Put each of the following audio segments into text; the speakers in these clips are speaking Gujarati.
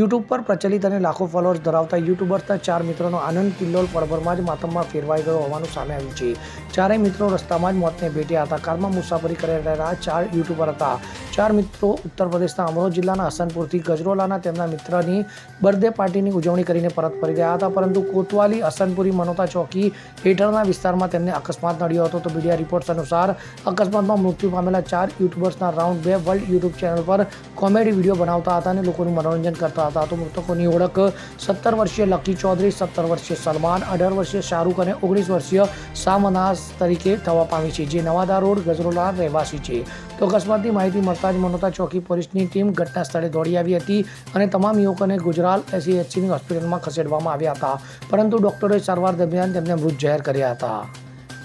યુટ્યુબ પર પ્રચલિત અને લાખો ફોલોઅર્સ ધરાવતા યુટ્યુબર્સના ચાર મિત્રોનો આનંદ કિલ્લોલ પળભરમાં જ માતમમાં ફેરવાઈ ગયો હોવાનું સામે આવ્યું છે. ચારેય મિત્રો રસ્તામાં જ મોતને ભેટ્યા હતા. કારમાં મુસાફરી કરી રહેલા ચાર યુટ્યુબર હતા. ચાર મિત્રો ઉત્તર પ્રદેશના અમરોહ જિલ્લાના હસનપુરથી ગજરોલાના તેમના મિત્રની બર્થડે પાર્ટીની ઉજવણી કરીને પરત ફરી ગયા હતા. પરંતુ કોતવાલી હસનપુરી મનોતા ચોકી હેઠળના વિસ્તારમાં તેમને અકસ્માત નડ્યો હતો. તો મીડિયા રિપોર્ટ્સ અનુસાર અકસ્માતમાં મૃત્યુ પામેલા ચાર યુટ્યુબર્સના રાઉન્ડ બે વર્લ્ડ યુટ્યુબ ચેનલ પર કોમેડી વીડિયો બનાવતા હતા અને લોકોનું મનોરંજન કરતા હતા. તો મૃતકોની ઓળખ સત્તર વર્ષીય લકી ચૌધરી, સત્તર વર્ષીય સલમાન, અઢાર વર્ષીય શાહરૂખ અને ઓગણીસ વર્ષીય સામનાસ તરીકે થવા પામી છે, જે નવાદા રોડ, ગજરોલા રહેવાસી છે. તો અકસ્માતની માહિતી મળતા જ મનોતા ચોકી પોલીસની ટીમ ઘટના સ્થળે દોડી આવી હતી અને તમામ યુવકોને ગુજરાત એસસીએચસીની હોસ્પિટલમાં ખસેડવામાં આવ્યા હતા. પરંતુ ડોક્ટરોએ સારવાર દરમિયાન તેમને મૃત જાહેર કર્યા હતા.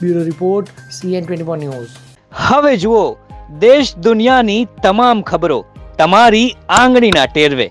Bureau report, CN twenty news. હવે જુઓ, દેશ દુનિયાની તમામ ખબરો તમારી આંગળીના ટેરવે.